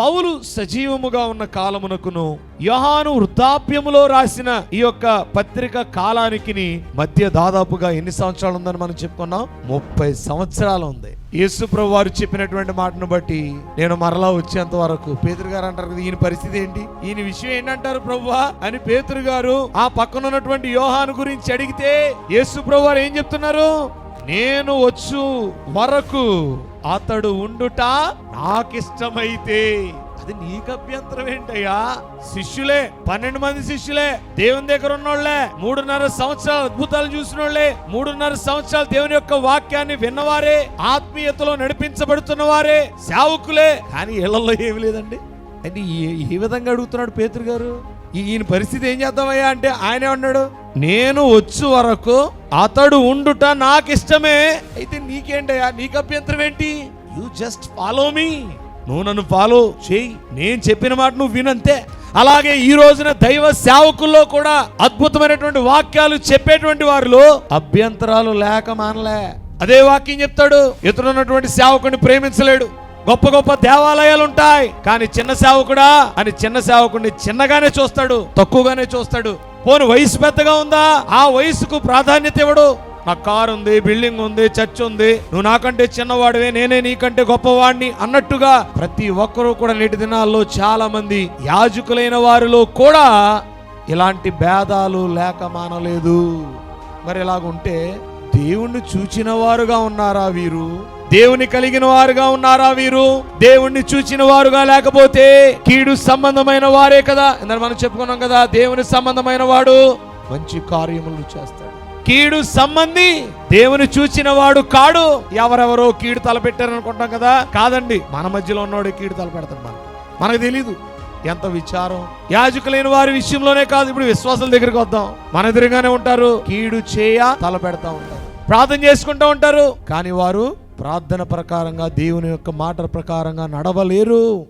పౌలు సజీవముగా ఉన్న కాలమునకును యోహాను వృద్ధాప్యములో రాసిన ఈ యొక్క పత్రిక కాలానికి మధ్య దాదాపుగా ఎన్ని సంవత్సరాలు ఉందని మనం చెప్పుకున్నాం? ముప్పై సంవత్సరాలు ఉంది. యేసు ప్రభు వారు చెప్పినటువంటి మాటను బట్టి నేను మరలా వచ్చేంత వరకు పేతురు గారు అంటారు కదా ఈయన పరిస్థితి ఏంటి? ఈయన విషయం ఏంటంటారు ప్రభువా? అని పేతురు గారు ఆ పక్కన ఉన్నటువంటి యోహాను గురించి అడిగితే యేసు ప్రభు వారు ఏం చెప్తున్నారు? నేను వచ్చు వరకు అతడు ఉండుట నాకిష్టమైతే. అది నీకు అభ్యంతరం ఏంటయ్యా? శిష్యులే పన్నెండు మంది శిష్యులే దేవుని దగ్గర ఉన్నోళ్ళే మూడున్నర సంవత్సరాలు అద్భుతాలు చూసినోళ్ళే మూడున్నర సంవత్సరాలు దేవుని యొక్క వాక్యాన్ని విన్నవారే ఆత్మీయతలో నడిపించబడుతున్న వారే సేవకులే. కానీ ఇళ్ళలో ఏమి లేదండి. అంటే ఏ- విధంగా అడుగుతున్నాడు పేతురు గారు. ఈయన పరిస్థితి ఏం చేద్దామయ్యా అంటే ఆయనే ఉన్నాడు. నేను వచ్చు వరకు అతడు ఉండుట నాకు ఇష్టమే అయితే నీకేంటయ్యా? నీకు అభ్యంతరం ఏంటి? యు జస్ట్ ఫాలో మీ నువ్వు నన్ను ఫాలో చేయి. నేను చెప్పిన మాట నువ్వు వినంతే. అలాగే ఈ రోజున దైవ సేవకుల్లో కూడా అద్భుతమైనటువంటి వాక్యాలు చెప్పేటువంటి వారిలో అభ్యంతరాలు లేక మానలే. అదే వాక్యం చెప్తాడు. ఇతరున్నటువంటి సేవకుని ప్రేమించలేడు. గొప్ప గొప్ప దేవాలయాలు ఉంటాయి కానీ చిన్న సేవకుడా? అని చిన్న సేవకుడిని చిన్నగానే చూస్తాడు తక్కువగానే చూస్తాడు. పోను వయసు పెద్దగా ఉందా? ఆ వయసుకు ప్రాధాన్యత ఇవ్వడు నా కారు ఉంది బిల్డింగ్ ఉంది చర్చ్ ఉంది నువ్వు నాకంటే చిన్నవాడివే నేనే నీకంటే గొప్పవాడిని అన్నట్టుగా ప్రతి ఒక్కరూ కూడా నేటి దినాల్లో చాలా మంది యాజకులైన వారిలో కూడా ఇలాంటి భేదాలు లేక మానలేదు. మరి ఇలాగుంటే దేవుణ్ణి చూచిన వారుగా ఉన్నారా వీరు? దేవుని కలిగిన వారుగా ఉన్నారా వీరు? దేవుణ్ణి చూచిన వారుగా లేకపోతే కీడు సంబంధమైన వారే కదా? ఇందాక మనం చెప్పుకున్నాం కదా దేవుని సంబంధమైన వాడు మంచి కార్యములు చేస్తాడు. కీడు సంబంధి దేవుని చూచిన వాడు కాడు. ఎవరెవరో కీడు తలపెట్టారు అనుకుంటాం కదా? కాదండి మన మధ్యలో ఉన్నవాడు కీడు తలపెడతాడు మనకు. మనకు తెలీదు ఎంత విచారం. యాజకులైన వారి విషయంలోనే కాదు ఇప్పుడు విశ్వాసాల దగ్గరికి వద్దాం. మన ఎదురుగానే ఉంటారు కీడు చేయ తలపెడతా ఉంటారు. ప్రార్థన చేసుకుంటూ ఉంటారు కానీ వారు ప్రార్థన ప్రకారంగా దేవుని యొక్క మాట ప్రకారంగా నడవలేరు.